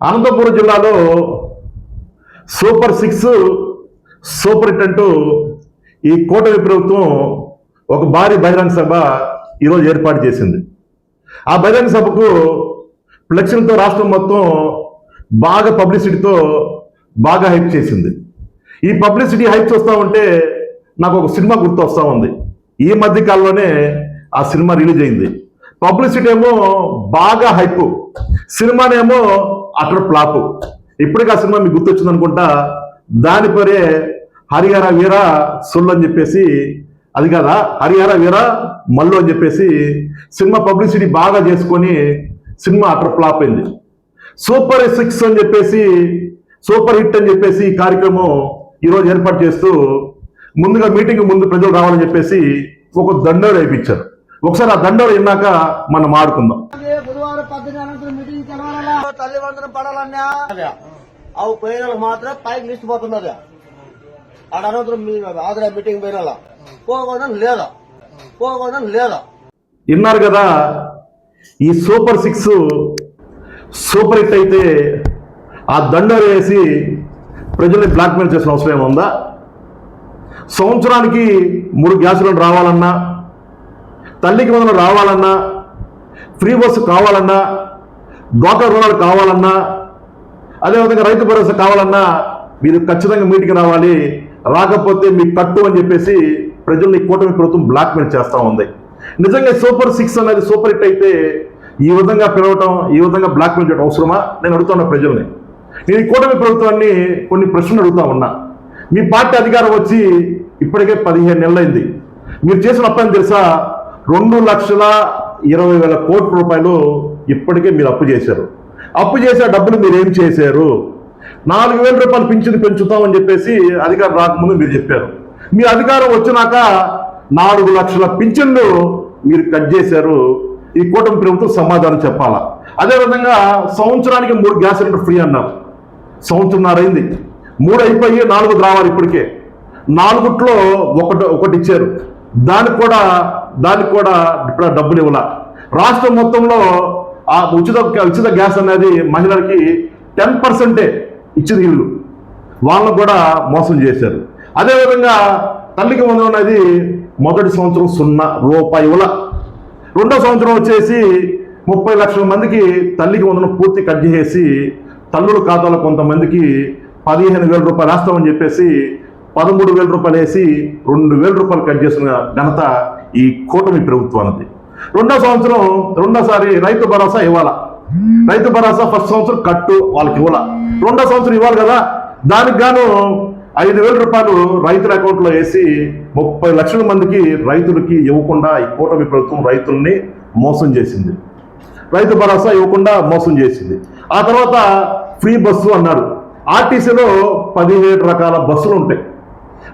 అనంతపురం జిల్లాలో super six super hit అంటూ ఈ కూటమి ప్రభుత్వం ఒక భారీ బహిరంగ సభ ఈరోజు ఏర్పాటు చేసింది. ఆ బహిరంగ సభకు ఫ్లెక్షన్తో రాష్ట్రం మొత్తం బాగా పబ్లిసిటీతో బాగా హైప్ చేసింది. ఈ పబ్లిసిటీ హైప్ చూస్తూ ఉంటే నాకు ఒక సినిమా గుర్తు వస్తూ ఉంది. ఈ మధ్య కాలంలోనే ఆ సినిమా రిలీజ్ అయింది. పబ్లిసిటీ ఏమో బాగా హైప్. సినిమానేమో అక్కడ ఫ్లాప్ ఇప్పటికీ ఆ సినిమా మీకు గుర్తొచ్చింది అనుకుంటా దాని పరే హరిహర వీర సొల్లు అని చెప్పేసి అది కదా? హరిహర వీర మల్లు అని చెప్పేసి సినిమా పబ్లిసిటీ బాగా చేసుకొని సినిమా అటర్ ఫ్లాప్ అయింది. సూపర్ సిక్స్ అని చెప్పేసి సూపర్ హిట్ అని చెప్పేసి ఈ కార్యక్రమం ఈరోజు ఏర్పాటు చేస్తూ ముందుగా మీటింగ్ ముందు ప్రజలు రావాలని చెప్పేసి ఒక దండోడు వేయించారు ఒకసారి ఆ దండోడు విన్నాక మనం ఆడుకుందాం. తల్లిదండ్రులు తల్లి పడాలన్నా? అవి పోయిన మాత్రం పైకి లిస్ట్ పోతున్నది ఆడ అనంతరం మీ ఆదరా మీటింగ్ పోయిన పోకూడదని లేదా? పోకూడదని లేదా? విన్నారు కదా ఈ సూపర్ సిక్స్ సూపర్ హిట్ అయితే ఆ దండోరు వేసి ప్రజల్ని బ్లాక్మెయిల్ చేసిన అవసరం ఏముందా సంవత్సరానికి మూడు గ్యాసులు రావాలన్నా తల్లికి వందలు రావాలన్నా ఫ్రీ బస్సు కావాలన్నా డ్వాక్రా రుణాలు కావాలన్నా అదేవిధంగా రైతు భరోసా కావాలన్నా మీరు ఖచ్చితంగా మీటికి రావాలి. రాకపోతే మీకు కట్టు అని చెప్పేసి ప్రజల్ని కూటమి ప్రభుత్వం బ్లాక్మెయిల్ చేస్తూ ఉంది. నిజంగా సూపర్ సిక్స్ అనేది సూపర్ హిట్ అయితే ఈ విధంగా పిలవటం ఈ విధంగా బ్లాక్మెయిల్ చేయడం అవసరమా? నేను అడుగుతున్నా ప్రజల్ని. నేను ఈ కూటమి ప్రభుత్వాన్ని కొన్ని ప్రశ్నలు అడుగుతా ఉన్నా. మీ పార్టీ అధికారం వచ్చి ఇప్పటికే పదిహేను నెలలైంది. మీరు చేసిన అప్పని తెలుసా? రెండు లక్షల ఇరవై వేల కోట్ల రూపాయలు ఇప్పటికే మీరు అప్పు చేశారు. అప్పు చేసే డబ్బులు మీరు ఏం చేశారు? నాలుగు వేల రూపాయలు పింఛను పెంచుతామని చెప్పేసి అధికారం రాకముందు మీరు చెప్పారు. మీ అధికారం వచ్చినాక నాలుగు లక్షల పింఛన్లు మీరు కట్ చేశారు. ఈ కూటమి ప్రభుత్వం సమాధానం చెప్పాలా? అదేవిధంగా సంవత్సరానికి మూడు గ్యాస్ సిలిండర్ ఫ్రీ అన్నారు. సంవత్సరంన్నర అయింది. మూడు అయిపోయి నాలుగు రావాలి ఇప్పటికే. నాలుగుట్లో ఒకటి ఒకటి ఇచ్చారు. దానికి కూడా దానికి కూడా ఇప్పుడు డబ్బులు ఇవ్వాల? రాష్ట్రం మొత్తంలో ఆ ఉచిత ఉచిత గ్యాస్ అనేది మహిళలకి టెన్ పర్సెంటే ఇచ్చింది వీళ్ళు. వాళ్ళను కూడా మోసం చేశారు. అదేవిధంగా తల్లికి వందనం అనేది మొదటి సంవత్సరం సున్నా రూపాయల. రెండో సంవత్సరం వచ్చేసి ముప్పై లక్షల మందికి తల్లికి వందనం పూర్తి కట్ చేసి తల్లుల ఖాతాలో కొంతమందికి పదిహేను వేల రూపాయలు వేస్తామని చెప్పేసి పదమూడు వేల రూపాయలు వేసి రెండు వేల రూపాయలు కట్ చేసిన ఘనత ఈ కూటమి ప్రభుత్వానికి రెండో సంవత్సరం రెండోసారి రైతు భరోసా ఇవ్వాల. రైతు భరోసా ఫస్ట్ సంవత్సరం కట్టు వాళ్ళకి ఇవ్వాల. రెండో సంవత్సరం ఇవ్వాలి కదా దానికి గాను ఐదు వేల రూపాయలు రైతుల అకౌంట్లో వేసి ముప్పై లక్షల మందికి రైతులకి ఇవ్వకుండా ఈ కూటమి ప్రభుత్వం రైతుల్ని మోసం చేసింది. రైతు భరోసా ఇవ్వకుండా మోసం చేసింది. ఆ తర్వాత ఫ్రీ బస్సు అన్నారు. ఆర్టీసీలో పదిహేడు రకాల బస్సులు ఉంటాయి.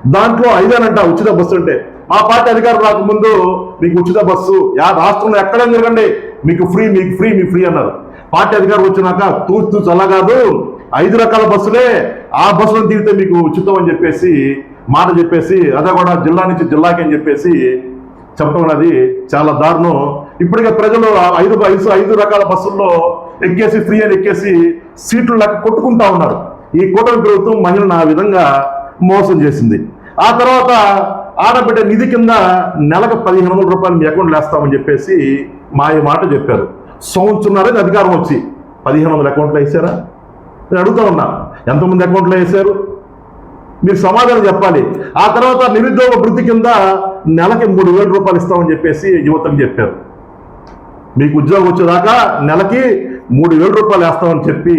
దాంట్లో ఐదేనంట ఉచిత బస్సు ఉంటాయి మా పార్టీ అధికారం రాకముందు మీకు ఉచిత బస్సు యా రాష్ట్రంలో ఎక్కడ జరగండి మీకు ఫ్రీ మీకు ఫ్రీ మీకు ఫ్రీ అన్నారు. పార్టీ అధికారం వచ్చినాక తూస్తూ చల్లగాదు ఐదు రకాల బస్సులే ఆ బస్సులను తీరితే మీకు ఉచితం అని చెప్పేసి మాట చెప్పేసి అదే కూడా జిల్లా నుంచి జిల్లాకి అని చెప్పేసి చెప్పడం అనేది చాలా దారుణం. ఇప్పటికే ప్రజలు ఐదు ఐదు ఐదు రకాల బస్సుల్లో ఎక్కేసి ఫ్రీ అని ఎక్కేసి సీట్లు లెక్క కొట్టుకుంటా ఉన్నారు. ఈ కూటమి ప్రభుత్వం మహిళను ఆ విధంగా మోసం చేసింది. ఆ తర్వాత ఆడబిడ్డ నిధి కింద నెలకు పదిహేను వందల రూపాయలు మీ అకౌంట్లో వేస్తామని చెప్పేసి మా ఈ మాట చెప్పారు. సంవత్సరం అధికారం వచ్చి పదిహేను వందల అకౌంట్లో వేసారా? నేను అడుగుతా ఉన్నా. ఎంతమంది అకౌంట్లో వేశారు మీరు సమాధానం చెప్పాలి. ఆ తర్వాత నిరుద్యోగ వృత్తి కింద నెలకి మూడు వేల రూపాయలు ఇస్తామని చెప్పేసి యువతకు చెప్పారు. మీకు ఉద్యోగం వచ్చేదాకా నెలకి మూడు వేల రూపాయలు వేస్తామని చెప్పి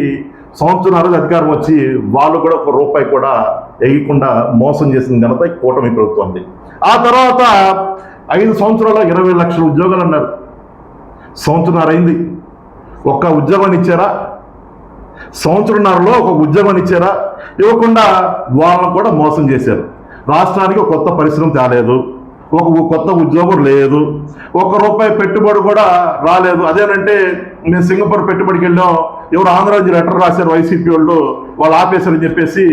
సంవత్సరాలు అధికారం వచ్చి వాళ్ళు కూడా ఒక రూపాయి కూడా వేయకుండా మోసం చేసిన ఘనత కూటమి ప్రభుత్వం ఆ తర్వాత ఐదు సంవత్సరాల ఇరవై లక్షల ఉద్యోగాలు అన్నారు. సంవత్సరాలు అయింది. ఒక్క ఉద్యోగాన్ని ఇచ్చారా? సంవత్సరంన్నరలో ఒక ఉద్యోగాన్ని ఇచ్చారా? ఇవ్వకుండా వాళ్ళని కూడా మోసం చేశారు. రాష్ట్రానికి ఒక కొత్త పరిశ్రమ తేలేదు. ఒక కొత్త ఉద్యోగం లేదు. ఒక్క రూపాయి పెట్టుబడి కూడా రాలేదు. అదేనంటే మేము సింగపూర్ పెట్టుబడికి వెళ్ళాం. ఎవరు ఆంధ్ర నుంచి లెటర్ రాశారు వైసీపీ వాళ్ళు వాళ్ళు ఆపేశారని చెప్పేసి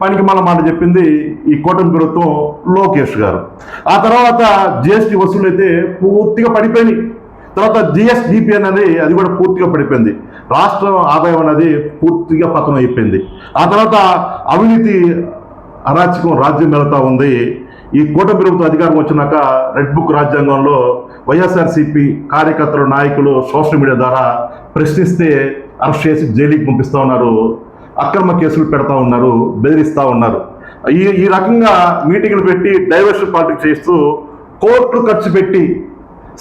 పనికి మన మాట చెప్పింది ఈ కూటమి ప్రభుత్వం లోకేష్ గారు. ఆ తర్వాత జిఎస్టీ వసూలు అయితే పూర్తిగా పడిపోయినాయి. తర్వాత జిఎస్డిపి అనేది అది కూడా పూర్తిగా పడిపోయింది. రాష్ట్ర ఆదాయం అనేది పూర్తిగా పతనం అయిపోయింది. ఆ తర్వాత అవినీతి అరాచకం రాజ్యం వెళతా ఉంది. ఈ కూట ప్రభుత్వం అధికారం వచ్చినాక రెడ్ బుక్ రాజ్యాంగంలో వైఎస్ఆర్సీపీ కార్యకర్తలు నాయకులు సోషల్ మీడియా ద్వారా ప్రశ్నిస్తే అరెస్ట్ చేసి జైలుకి పంపిస్తా ఉన్నారు అక్రమ కేసులు పెడతా ఉన్నారు బెదిరిస్తూ ఉన్నారు. ఈ ఈ రకంగా మీటింగ్లు పెట్టి డైవర్షన్ పాలిటిక్స్ చేస్తూ కోట్లు ఖర్చు పెట్టి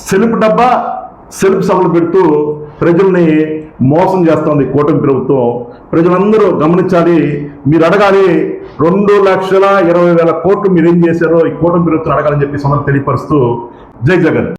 సెల్ఫ్ డబ్బా సెల్ఫ్ సభలు పెడుతూ ప్రజల్ని మోసం చేస్తోంది కూటమి ప్రభుత్వం. ప్రజలందరూ గమనించాలి మీరు అడగాలి రెండు లక్షల ఇరవై వేల కోట్లు మీరు ఏం చేశారో ఈ కూటమి ప్రభుత్వం అడగాలని చెప్పి సందర్భం తెలియపరుస్తూ జై జగన్.